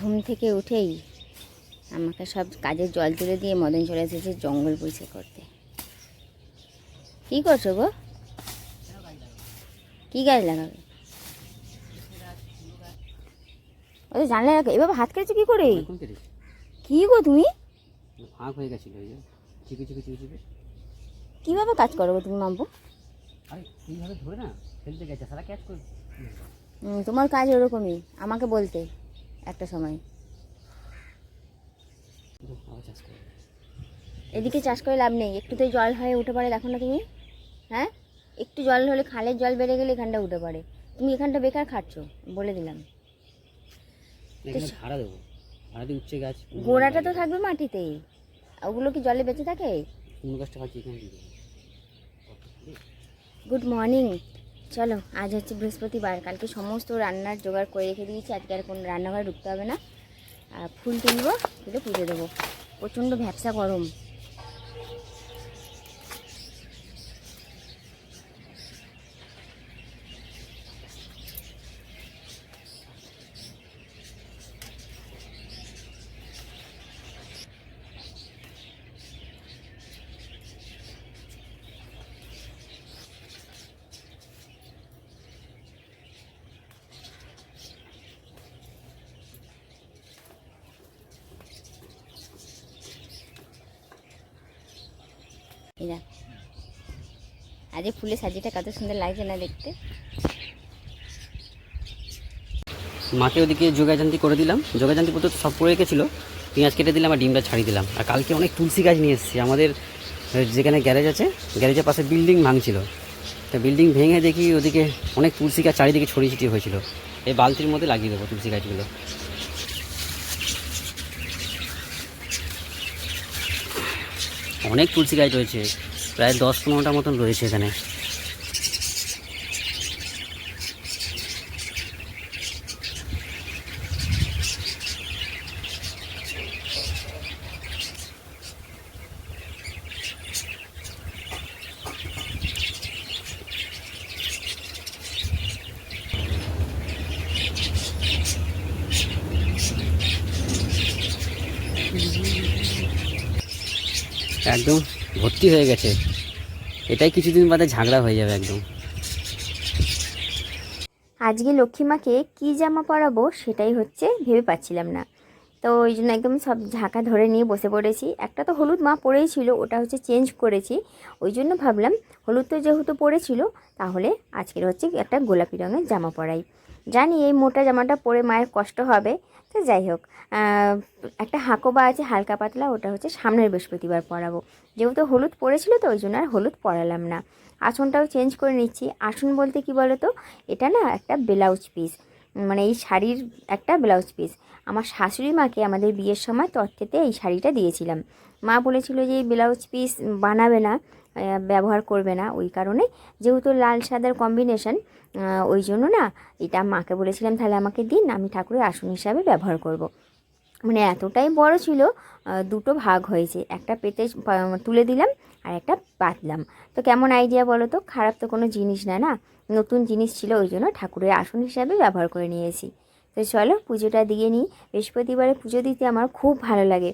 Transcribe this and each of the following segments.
ঘুম থেকে উঠেই আমাকে সব কাজের জল তুলে দিয়ে মদন চলে এসেছে জঙ্গল পরিষ্কার করতে। কী করছ গো? কী গাছ লাগাবে? ও তো জানলে রাখো এভাবে হাত কেটেছো কী করে? কী গো তুমি? ফাঁক হয়ে গেছিল চিপে চিপে চিপে চিপে। কীভাবে কাজ করো গো তুমি মাম্পু? আরে এইভাবে ধরে না ফেলতে গেছে সারা ক্যাচ করে। তোমার কাজ ওরকমই আমাকে বলতে। একটা সময়। এদিকে চাষ করে লাভ নেই। একটু তো জল হয়ে উঠে পড়ে দেখো না তুমি? হ্যাঁ? একটু জল হলে খালের জল বেড়ে গেলে এখানটা উঠে পড়ে। তুমি এখানটা বেকার খাচ্ছ বলে দিলাম। ভাড়া দেবো। গাছ গোড়াটা তো থাকবে মাটিতে। ওগুলো কি জলে বেঁচে থাকে? কুমড়ো গাছটা খাচ্ছি এখানে গুড মর্নিং চলো, আজ হচ্ছে বৃহস্পতিবার। কালকে সমস্ত রান্নার জোগাড় করে রেখে দিয়েছি। আজকে আর কোনো রান্নাঘরে ঢুকতে হবে না। আর ফুল তুলবো, তুলে পুজো দেবো। প্রচণ্ড ভ্যাবসা গরম। দেখ আজ ফুলের সাজিটা কত সুন্দর লাগছে না দেখতে। মাকে ওদিকে যোগাযান্তি করে দিলাম। যোগাযান্তি পত্র তো সব পড়ে রেখেছিলো পেঁয়াজ কেটে দিলাম আর ডিমটা ছাড়িয়ে দিলাম। আর কালকে অনেক তুলসী গাছ নিয়ে এসেছি। আমাদের যেখানে গ্যারেজ আছে, গ্যারেজের পাশে বিল্ডিং ভাঙছিল। তা বিল্ডিং ভেঙে দেখি ওদিকে অনেক তুলসী গাছ চারিদিকে ছড়িয়ে ছিটিয়ে হয়েছিল। এই বালতির মধ্যে লাগিয়ে দেবো তুলসী গাছগুলো। অনেক তুলসী গাছ রয়েছে। প্রায় দশ পনেরোটার মতন রয়েছে এখানে। একদম ভর্তি হয়ে গেছে। এটাই কিছুদিন বাদে ঝাগড়া হয়ে যাবে একদম। আজকে লক্ষ্মীমাকে কী জামা পরাবো সেটাই হচ্ছে ভেবে পাচ্ছিলাম না। তো ওই জন্য একদম সব ঝাঁকা ধরে নিয়ে বসে পড়েছি। একটা তো হলুদ মা পরেই ছিল ওটা হচ্ছে চেঞ্জ করেছি। ওই জন্য ভাবলাম হলুদ তো যেহেতু পরেছিল তাহলে আজকের হচ্ছে একটা গোলাপি রঙের জামা পরাই। জানি এই মোটা জামাটা পরে মায়ের কষ্ট হবে, তো যাই হোক একটা হাঁকোবা আছে হালকা পাতলা, ওটা হচ্ছে সামনের বৃহস্পতিবার পরাবো। যেহেতু হলুদ পরেছিল তো ওই জন্য আর হলুদ পরালাম না। আসনটাও চেঞ্জ করে নিচ্ছি। আসন বলতে কি বলো তো এটা না একটা ব্লাউজ পিস মানে এই শাড়ির একটা ব্লাউজ পিস আমার শাশুড়ি মাকে আমাদের বিয়ের সময় তত্ত্বেতে এই শাড়িটা দিয়েছিলাম। মা বলেছিল যে এই ব্লাউজ পিস বানাবে না ব্যবহার করবে না ওই কারণে। যেহেতু লাল সাদার কম্বিনেশন ওই জন্য না এটা মাকে বলেছিলাম, তাহলে আমাকে দিন, আমি ঠাকুরের আসন হিসাবে ব্যবহার করব। মানে এতটাই বড় ছিল দুটো ভাগ হয়েছে, একটা পেতে তুলে দিলাম আর একটা পাতলাম। তো কেমন আইডিয়া বলো তো? খারাপ তো কোনো জিনিস না না? নতুন জিনিস ছিল, ওই জন্য ঠাকুরের আসন হিসাবে ব্যবহার করে নিয়েছি। তো চলো পুজোটা দিয়ে নিই। বৃহস্পতিবারে পুজো দিতে আমার খুব ভালো লাগে।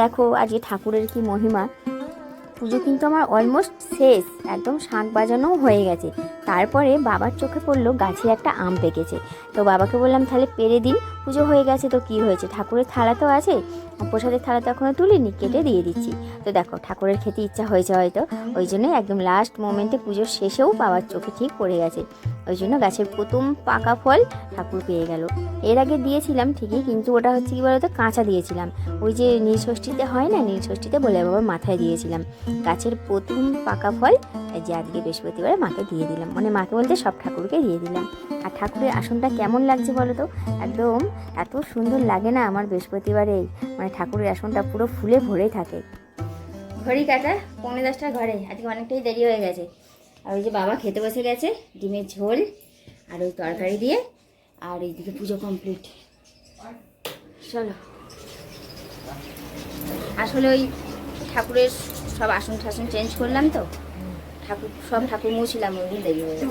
দেখো আজকে ঠাকুরের কি মহিমা। পুজো কিন্তু আমার অলমোস্ট শেষ, একদম শাঁখ বাজানোও হয়ে গেছে। তারপরে বাবার চোখে পড়ল গাছে একটা আম পেকেছে। তো বাবাকে বললাম, তাহলে পেরে দিন, পুজো হয়ে গেছে তো কি হয়েছে? ঠাকুরের থালা তো আছে প্রসাদের থালা তো এখনও তুলিনি, কেটে দিয়ে দিচ্ছি। তো দেখো, ঠাকুরের খেতে ইচ্ছা হয়েছে হয়তো, ওই জন্য একদম লাস্ট মোমেন্টে পুজোর শেষেও বাবার চোখে ঠিক পড়ে গেছে। ওই জন্য গাছের প্রথম পাকা ফল ঠাকুর পেয়ে গেল। এর আগে দিয়েছিলাম ঠিকই, কিন্তু ওটা হচ্ছে কি বলতো, কাঁচা দিয়েছিলাম। ওই যে নীলষষ্ঠীতে হয় না নীলষষ্ঠীতে বলে বাবার মাথায় দিয়েছিলাম। গাছের প্রথম পাকা ফল এই যে আজকে বৃহস্পতিবারে মাকে দিয়ে দিলাম। মানে মাকে বলতে সব ঠাকুরকে দিয়ে দিলাম। আর ঠাকুরের আসনটা কেমন লাগছে বলো তো? একদম এত সুন্দর লাগে না আমার বৃহস্পতিবারে। মানে ঠাকুরের আসনটা পুরো ফুলে ভরে থাকে। ঘড়ি কাটা, পৌনে দশটার ঘরে। আজকে অনেকটাই দেরি হয়ে গেছে। আর ওই যে বাবা খেতে বসে গেছে, ডিমের ঝোল আর ওই তরকারি দিয়ে। আর এইদিকে পুজো কমপ্লিট চলো। আসলে ওই ঠাকুরের সব আসন ঠাসন চেঞ্জ করলাম তো। ঠাকুর সব ঠাকুর মুছিলাম ওই দেরি হয়ে গেছে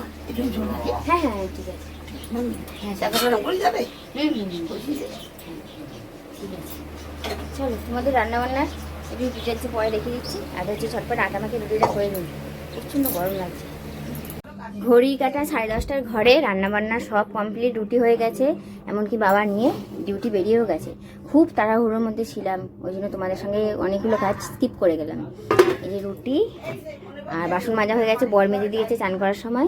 হ্যাঁ হ্যাঁ ঠিক আছে। হ্যাঁ আছে। চলো তোমাদের রান্না বান্নার একটু ডিটেলসে পরে রেখে দিচ্ছি। আর হচ্ছে ছটপট আটা মাকে রুটিটা করে নিই প্রচণ্ড গরম লাগছে। ঘড়ি কাটা সাড়ে দশটার ঘরে রান্নাবান্না সব কমপ্লিট রুটি হয়ে গেছে। এমনকি বাবা নিয়ে ডিউটি বেরিয়েও গেছে। খুব তাড়াহুড়োর মধ্যে ছিলাম। ওই জন্য তোমাদের সঙ্গে অনেকগুলো কাজ স্কিপ করে গেলাম। এই যে রুটি আর বাসন মাজা হয়ে গেছে, বর মেজে দিয়েছে চান করার সময়।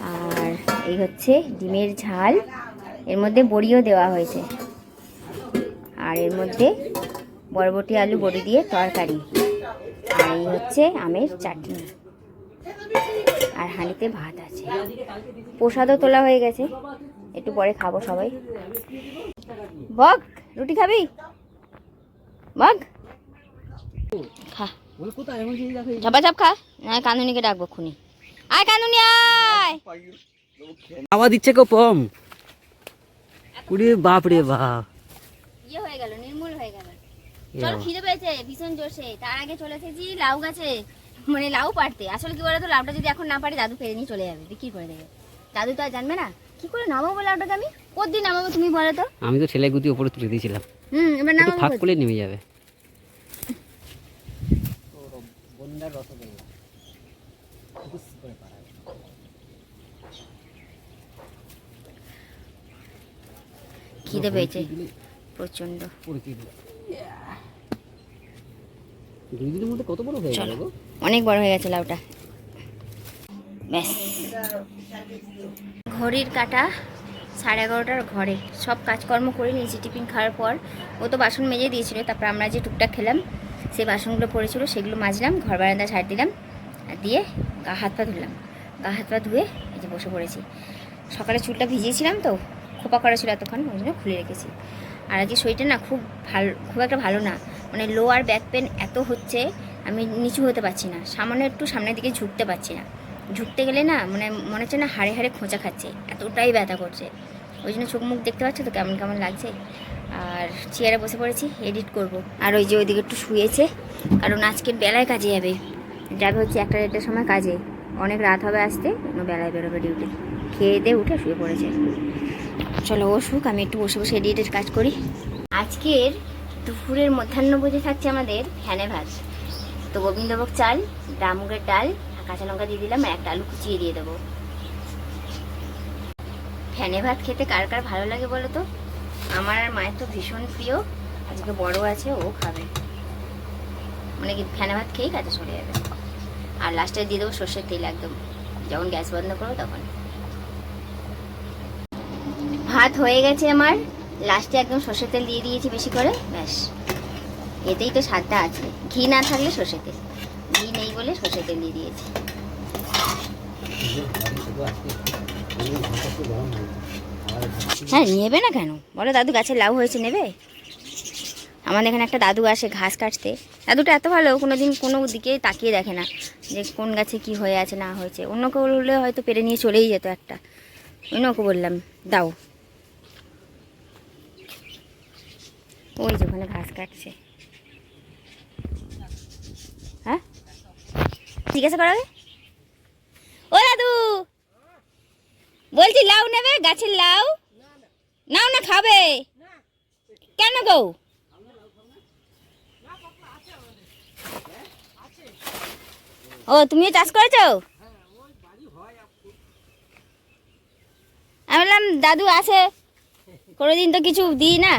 আর এই হচ্ছে ডিমের ঝাল। এর মধ্যে বড়িও দেওয়া হয়েছে। আর এর মধ্যে বরবটি, আলু, বড়ি দিয়ে তরকারি। আর এই হচ্ছে আমের চাটনি। আর হাঁড়িতে ভাত আছে। প্রসাদও তোলা হয়ে গেছে। একটু পরে খাব সবাই। বক, রুটি খাবি? বক। খা। ওই কোথায়? এখন যে দেখো চাপা চাপ খা না কানুনিকে ডাকবো খুনি। আয় কানুনি আয়! খাওয়া দিচ্ছে কো পম উরে বাপ রে বাপ। ইয়ে হয়ে গেল নির্মূল হয়ে গেল। চল খিদে পেয়েছে ভীষণ জোরসে। তার আগে চলে এসেছি লাউ গাছে। মানে লাউ পাড়তে। আসলে কি বলতো লাউটা যদি এখন না পারি দাদু ফেরে নিয়ে চলে যাবে। বিক্রি করে দেবে দাদু তো আর জানবে না। কি করে নামাবো লাউটাকে আমি? কতদিন নামাবো তুমি বলো তো। আমি তো ছেলে গুতি উপরে তুলে দিয়েছিলাম। হুম এবার নামাবো ফাঁক? করলে নেমে যাবে। খিদে পেয়েছে। প্রচণ্ড দুই দিনের মধ্যে কত বড় হয়ে গেল অনেক বড় হয়ে গেছে লাউটা। ব্যাস। ঘড়ির কাটা সাড়ে এগারোটার ঘরে। সব কাজকর্ম করে নিয়েছি টিফিন খাওয়ার পর। ও তো বাসন মেজে দিয়েছিল তারপর আমরা যে টুকটাক খেলাম সেই বাসনগুলো পড়েছিল সেগুলো মাজলাম, ঘর বারান্দা ছাড় দিলাম, আর দিয়ে গা হাত পা ধুলাম। গা হাত পা ধুয়ে এই যে বসে পড়েছি। সকালে চুলটা ভিজিয়েছিলাম তো, খোপা করা ছিল এতক্ষণ, ওই জন্য খুলে রেখেছি। আর আজকে শরীরটা না খুব ভালো, খুব একটা ভালো না। মানে লোয়ার ব্যাক পেন এত হচ্ছে, আমি নিচু হতে পারছি না। সামান্য একটু সামনের দিকে ঝুঁকতে পারছি না। ঝুঁকতে গেলে না মানে মনে হচ্ছে না হাড়ে হাড়ে খোঁচা খাচ্ছে, এতটাই ব্যথা করছে। ওই জন্য চোখ মুখ দেখতে পাচ্ছ তো কেমন কেমন লাগছে? আর চেয়ারে বসে পড়েছি এডিট করব। আর ওই যে ওইদিকে একটু শুয়েছে, কারণ আজকে বেলায় কাজে যাবে। যাবে হচ্ছে একটা দেড়টার সময় কাজে। অনেক রাত হবে আসতে বেলায় বেরোবে ডিউটি খেয়ে দিয়ে উঠে শুয়ে পড়েছে। চলো ও শুক, আমি একটু বসে বসে এডিটের কাজ করি। আজকের দুপুরের মধ্যাহ্ন ভোজে থাকছে আমাদের ফ্যানে ভাত। তো গোবিন্দভোগ চাল, ডামুগের ডাল কাঁচা লঙ্কা দিয়ে দিলাম, আর একটা আলু কুচিয়ে দিয়ে দেবো। ফ্যানে ভাত খেতে কার কার ভালো লাগে বলো তো? আমার আর মায়ের তো ভীষণ প্রিয়। আজকে বড় আছে, ও খাবে। মানে কি ফ্যানে ভাত খেয়েই কাজে চলে যাবে। আর লাস্টে দিয়ে দেবো সর্ষের তেল একদম। যখন গ্যাস বন্ধ করব তখন। ভাত হয়ে গেছে আমার। লাস্টে একদম সর্ষের তেল দিয়ে দিয়েছি বেশি করে, ব্যাস। এতেই তো স্বাদটা আছে। ঘি না থাকলে সর্ষের তেল। ঘি নেই বলে সর্ষের তেল দিয়ে দিয়েছি। হ্যাঁ নেবে না কেন? বলো দাদু, গাছে লাউ হয়েছে, নেবে? আমাদের এখানে একটা দাদু আসে ঘাস কাটতে। দাদুটা এত ভালো কোনো দিন কোনো দিকে তাকিয়ে দেখে না যে কোন গাছে কি হয়ে আছে, না হয়েছে। অন্য কেউ হলে হয়তো পেরে নিয়ে চলেই যেত একটা। ওই ওকে বললাম, দাও। ওই যে ওখানে ঘাস কাটছে। হ্যাঁ? জিজ্ঞাসা করাবে? ও দাদু বলছি লাউ নেবে? গাছের লাউ? নাও না খাবে। কেন গো? ও তুমিও চাষ করেছ? আমি বললাম দাদু আছে। কোনোদিন তো কিছু দিই না।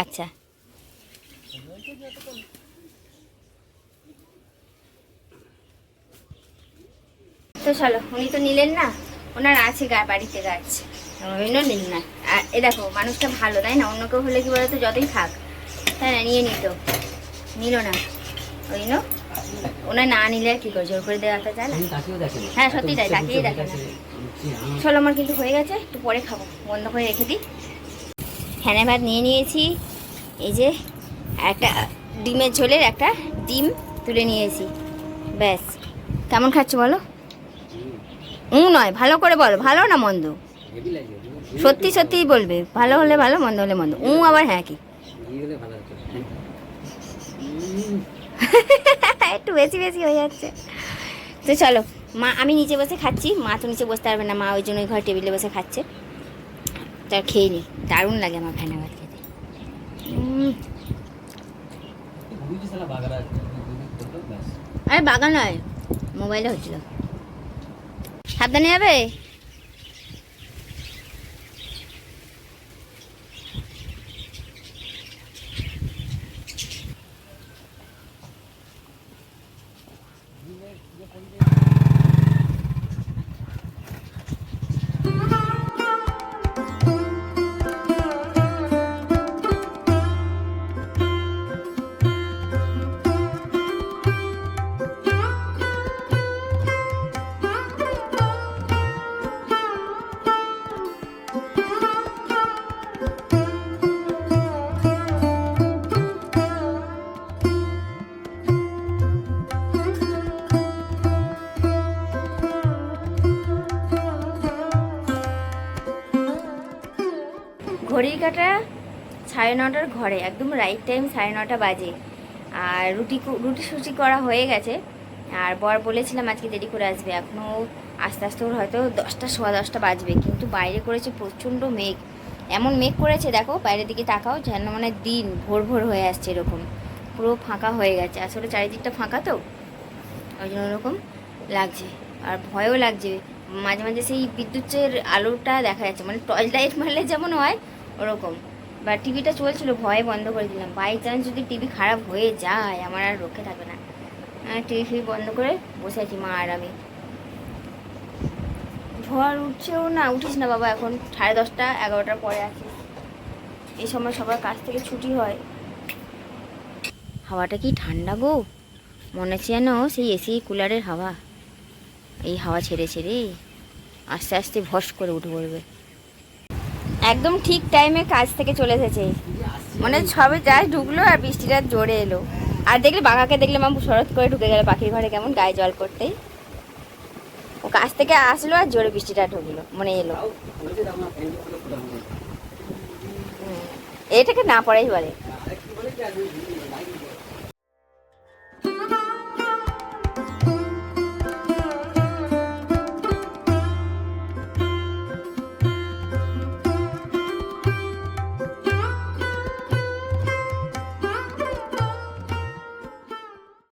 আচ্ছা। তো চলো উনি তো নিলেন না ওনার আছে গা বাড়িতে গাছ ওই নিন না। আর এ দেখো মানুষটা ভালো তাই না? অন্য কেউ হলে কি বলতো যতই থাক। তাই না নিয়ে নিত। নিল না। ওই জন্য ওনার না নিলে কি করে? জোর করে দেওয়াটা যায় না। হ্যাঁ, সত্যি তাই, তাকিয়েই দেখে না। চলো আমার কিন্তু হয়ে গেছে একটু পরে খাব। বন্ধ করে রেখে দিই। ফ্যানে ভাত নিয়ে নিয়েছি। এই যে একটা ডিমের ঝোলের একটা ডিম তুলে নিয়েছি। ব্যাস। কেমন খাচ্ছ বলো? উ নয় ভালো করে বলো ভালো না মন্দ? সত্যি সত্যিই বলবে ভালো হলে ভালো মন্দ হলে মন্দ। উ আবার হ্যাঁ কি? একটু বেশি বেশি হয়ে যাচ্ছে। তো চলো মা আমি নিচে বসে খাচ্ছি। মা তো নিচে বসতে পারবে না মা ওই জন্য ওই ঘর টেবিলে বসে খাচ্ছে। তা খেয়ে নি দারুণ লাগে আমার ফ্যানা ভাত খেতে। আরে বাগান হয় মোবাইলে হচ্ছিল। সাবধানে যাবে? ঘড়ির কাটা সাড়ে নটার ঘরে, একদম রাইট টাইম সাড়ে নটা বাজে। আর রুটি রুটি সুচি করা হয়ে গেছে। আর বর বলেছিলাম আজকে দেরি করে আসবে। এখনও আস্তে আস্তে ওর হয়তো দশটা, সোয়া দশটা বাজবে। কিন্তু বাইরে করেছে প্রচণ্ড মেঘ। এমন মেঘ করেছে, দেখো, বাইরের দিকে তাকাও, যেন মানে দিন ভোর ভোর হয়ে আসছে এরকম। পুরো ফাঁকা হয়ে গেছে। আসলে চারিদিকটা ফাঁকা তো, ওই জন্য ওরকম লাগছে। আর ভয়ও লাগছে। মাঝে মাঝে সেই বিদ্যুতের আলোটা দেখা যাচ্ছে। মানে টর্চ লাইট মারলে যেমন হয় ওরকম। বা টিভিটা চলছিল, ভয়ে বন্ধ করে দিলাম। বাই চান্স যদি টিভি খারাপ হয়ে যায়, আমার আর রক্ষে থাকবে না। টিভি ফিভি বন্ধ করে বসে আছি মা আর আমি। ঝড় উঠছেও না, উঠিস না বাবা এখন। সাড়ে দশটা, এগারোটার পরে আছি এই সময় সবার কাছ থেকে ছুটি হয়। হাওয়াটা কি ঠান্ডা গো? মনে হচ্ছে যেন সেই এসি কুলারের হাওয়া। এই হাওয়া ছেড়ে ছেড়ে আস্তে আস্তে ভস করে উঠে পড়বে। একদম ঠিক টাইমে কাজ থেকে চলে এসেছে। মানে সবে যাই ঢুকলো আর বৃষ্টিটা জোরে এলো। আর দেখলে বাঘাকে দেখলে মা শরৎ করে ঢুকে গেল পাখির ঘরে কেমন গায়ে জল করতেই ও কাজ থেকে আসলো আর জোরে বৃষ্টিটা ঢুকলো, মনে এলো। এটাকে না পড়াই বলে।